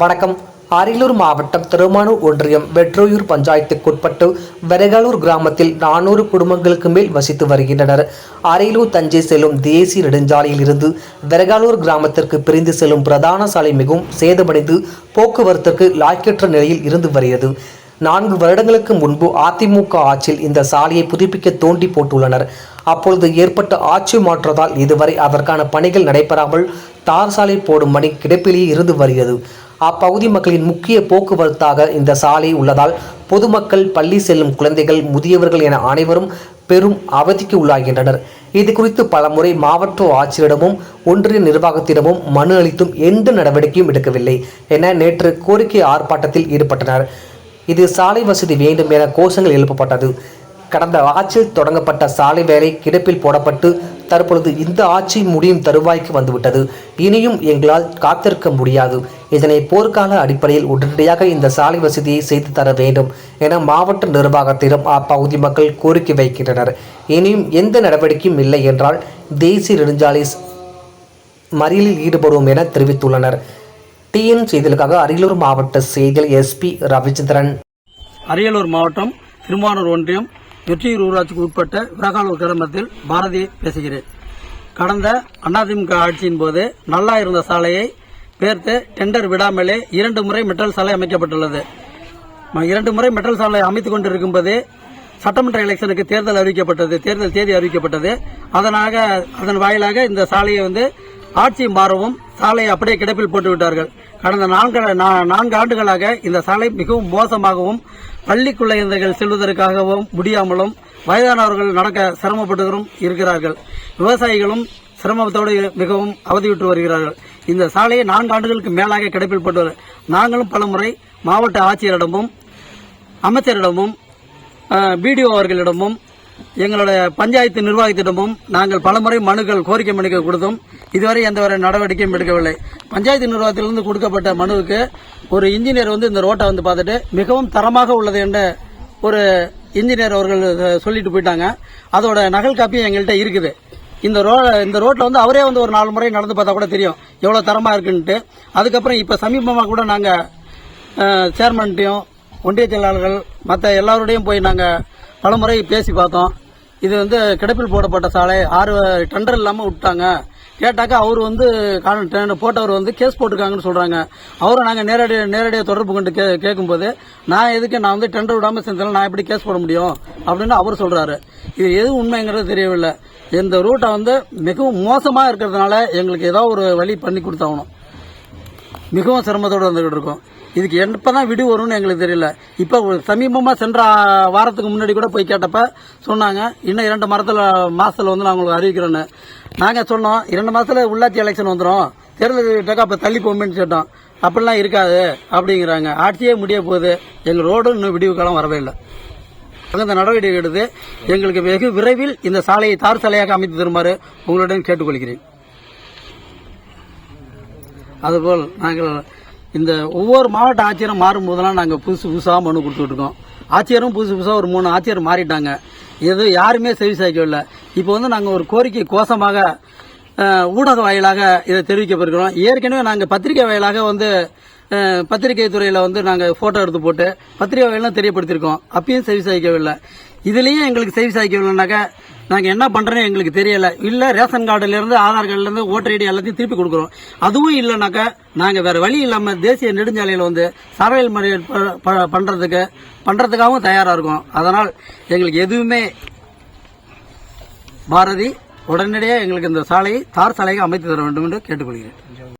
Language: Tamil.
வணக்கம். அரியலூர் மாவட்டம் திருமானூர் ஒன்றியம் வெற்றோயூர் பஞ்சாயத்துக்குட்பட்டு வெரகாலூர் கிராமத்தில் நானூறு குடும்பங்களுக்கு மேல் வசித்து வருகின்றனர். அரியலூர் தஞ்சை செல்லும் தேசிய நெடுஞ்சாலையில் இருந்து வெரகாலூர் கிராமத்திற்கு பிரிந்து செல்லும் பிரதான சாலை மிகவும் சேதமடைந்து போக்குவரத்திற்கு லாய்க்கற்ற நிலையில் இருந்து வருகிறது. நான்கு வருடங்களுக்கு முன்பு அதிமுக ஆட்சியில் இந்த சாலையை புதுப்பிக்க தோண்டி போட்டுள்ளனர். அப்பொழுது ஏற்பட்ட ஆட்சி மாற்றத்தால் இதுவரை அதற்கான பணிகள் நடைபெறாமல் தார் சாலை போடும் பணி கிடப்பிலேயே இருந்து வருகிறது. அப்பகுதி மக்களின் முக்கிய போக்குவரத்தாக இந்த சாலை உள்ளதால் பொதுமக்கள் பள்ளி செல்லும் குழந்தைகள் முதியவர்கள் என அனைவரும் பெரும் அவதிக்கு உள்ளாகின்றனர். இது குறித்து பலமுறை மாவட்ட ஆட்சியரிடமும் ஒன்றிய நிர்வாகத்திடமும் மனு அளித்தும் எந்த நடவடிக்கையும் எடுக்கவில்லை என நேற்று கோரிக்கை ஆர்ப்பாட்டத்தில் ஈடுபட்டனர். இது சாலை வசதி வேண்டும் என கோஷங்கள் எழுப்பப்பட்டது. கடந்த ஆட்சியில் தொடங்கப்பட்ட சாலை வேலை கிடப்பில் போடப்பட்டு தற்பொழுது இந்த ஆட்சி முடியும் தருவாய்க்கு வந்துவிட்டது. இனியும் எங்களால் காத்திருக்க முடியாது. இதனை போர்க்கால அடிப்படையில் உடனடியாக இந்த சாலை வசதியை செய்து தர வேண்டும் என மாவட்ட நிர்வாகத்திடம் அப்பகுதி மக்கள் கோரிக்கை வைக்கின்றனர். இனியும் எந்த நடவடிக்கையும் இல்லை என்றால் தேசிய நெடுஞ்சாலை மறியலில் ஈடுபடுவோம் என தெரிவித்துள்ளனர். டிஎன் செய்திகளுக்காக அரியலூர் மாவட்ட செய்திகள் எஸ்பி ரவிச்சந்திரன். அரியலூர் மாவட்டம் திருமானூர் ஒன்றியம் வெற்றியூர் ஊராட்சிக்கு உட்பட்ட விரகாலூர் கிராமத்தில் பாரதி பேசுகிறேன். கடந்த அதிமுக ஆட்சியின் போது நல்லா இருந்த சாலையை பேர்த்து டெண்டர் விடாமலே இரண்டு முறை மெட்டல் சாலை அமைக்கப்பட்டுள்ளது. இரண்டு முறை மெட்டல் சாலை அமைத்துக் கொண்டிருக்கும் போது சட்டமன்ற எலெக்ஷனுக்கு தேர்தல் அறிவிக்கப்பட்டது தேர்தல் தேதி அறிவிக்கப்பட்டது. அதனாக அதன் வாயிலாக இந்த சாலையை வந்து ஆட்சி மாறவும் சாலையை அப்படியே கிடப்பில் போட்டு விட்டார்கள். கடந்த நான்கு நான்கு ஆண்டுகளாக இந்த சாலை மிகவும் மோசமாகவும் பள்ளி குழந்தைகள் செல்வதற்காகவும் முடியாமலும் வயதானவர்கள் நடக்க சிரமப்பட்டுகளும் இருக்கிறார்கள். விவசாயிகளும் சிரமத்தோடு மிகவும் அவதியுற்று வருகிறார்கள். இந்த சாலையை நான்கு ஆண்டுகளுக்கு மேலாக கிடப்பில் போட்டு நாங்களும் பலமுறை மாவட்ட ஆட்சியரிடமும் அமைச்சரிடமும் பிடிஓ அவர்களிடமும் எங்களுடைய பஞ்சாயத்து நிர்வாகத்திடமும் நாங்கள் பலமுறை மனுக்கள் கோரிக்கை மனுக்கள் கொடுத்தோம். இதுவரை எந்த ஒரு நடவடிக்கையும் எடுக்கவில்லை. பஞ்சாயத்து நிர்வாகத்திலிருந்து கொடுக்கப்பட்ட மனுவுக்கு ஒரு இன்ஜினியர் வந்து இந்த ரோட்டை வந்து பார்த்துட்டு மிகவும் தரமாக உள்ளது என்ற ஒரு இன்ஜினியர் அவர்கள் சொல்லிட்டு போயிட்டாங்க. அதோட நகல் காப்பியும் எங்கள்கிட்ட இருக்குது. இந்த ரோ இந்த ரோட்டில் வந்து அவரே வந்து ஒரு நாலு முறை நடந்து பார்த்தா கூட தெரியும். எவ்வளோ தரமாக இருக்குன்ட்டு. அதுக்கப்புறம் இப்போ சமீபமாக கூட நாங்கள் சேர்மன்ட்டையும் ஒன்றிய செயலாளர்கள் மற்ற எல்லாரோடையும் போய் நாங்கள் பலமுறை பேசி பார்த்தோம். இது வந்து கிடப்பில் போடப்பட்ட சாலை. ஆறு டெண்டர் இல்லாமல் விட்டாங்க. கேட்டாக்கா அவர் வந்து போட்டவர் வந்து கேஸ் போட்டிருக்காங்கன்னு சொல்கிறாங்க அவரை நாங்கள் நேரடி நேரடியாக தொடர்பு கொண்டு கே கேட்கும்போது நான் எதுக்கு நான் வந்து டெண்டர் விடாமல் செஞ்சாலும் நான் எப்படி கேஸ் போட முடியும்? அப்படின்னு அவர் சொல்கிறாரு இது எது உண்மைங்கிறது தெரியவில்லை. இந்த ரூட்டை வந்து மிகவும் மோசமாக இருக்கிறதுனால எங்களுக்கு ஏதோ ஒரு வழி பண்ணி கொடுத்தாகணும் மிகவும் சிரமத்தோடு வந்துகிட்டு இருக்கோம். இதுக்கு எப்பதான் விடு வரும்னு எங்களுக்கு தெரியல. இப்போ சமீபமாக சென்ற வாரத்துக்கு முன்னாடி கூட போய் கேட்டப்ப சொன்னாங்க இன்னும் இரண்டு மரத்தில் மாதத்தில் வந்து நான் உங்களுக்கு அறிவிக்கிறேன்னு. நாங்கள் சொன்னோம் இரண்டு மாதத்தில் உள்ளாட்சி எலெக்ஷன் வந்துடும் தேர்தல் அப்போ தள்ளி போகும்னு கேட்டோம். அப்படிலாம் இருக்காது அப்படிங்கிறாங்க. ஆட்சியே முடிய போகுது. எங்கள் ரோடு இன்னும் விடிவு காலம் வரவே இல்லை. தகுந்த நடவடிக்கை எடுத்து எங்களுக்கு வெகு விரைவில் இந்த சாலையை தார் சாலையாக அமைத்து தருமாறு உங்களுடன் கேட்டுக்கொள்கிறேன். அதுபோல் நாங்கள் இந்த ஒவ்வொரு மாவட்ட ஆட்சியரும் மாறும்போதெல்லாம் நாங்கள் புதுசு புதுசாக மனு கொடுத்துட்ருக்கோம் ஆட்சியரும் புதுசு புதுசாக ஒரு மூணு ஆட்சியர் மாறிட்டாங்க. எது யாருமே செவி சாய்க்கவில்லை. இப்போ வந்து நாங்கள் ஒரு கோரிக்கை கோஷமாக ஊடக வாயிலாக இதை தெரிவிக்கப்பட்டிருக்கிறோம். ஏற்கனவே நாங்கள் பத்திரிகை வாயிலாக வந்து பத்திரிகை துறையில் வந்து நாங்கள் ஃபோட்டோ எடுத்து போட்டு பத்திரிகை வாயிலாம் தெரியப்படுத்தியிருக்கோம். அப்பயும் செவி சாய்க்கவில்லை. இதுலேயும் எங்களுக்கு செவி சாய்க்கவில்லைனாக்கா நாங்கள் என்ன பண்ணுறோன்னு எங்களுக்கு தெரியலை. இல்லை ரேஷன் கார்டுலேருந்து ஆதார் கார்டுலேருந்து ஓட்டர் ஐடி எல்லாத்தையும் திருப்பி கொடுக்குறோம். அதுவும் இல்லைனாக்கா நாங்கள் வேறு வழி இல்லாமல் தேசிய நெடுஞ்சாலையில் வந்து சரவையல் முறையில் ப- ப- பண்ணுறதுக்கு பண்ணுறதுக்காகவும் தயாராக இருக்கும். அதனால் எங்களுக்கு எதுவுமே பாரதி உடனடியாக எங்களுக்கு இந்த சாலையை தார் சாலையை அமைத்து தர வேண்டும் என்று கேட்டுக்கொள்கிறேன்.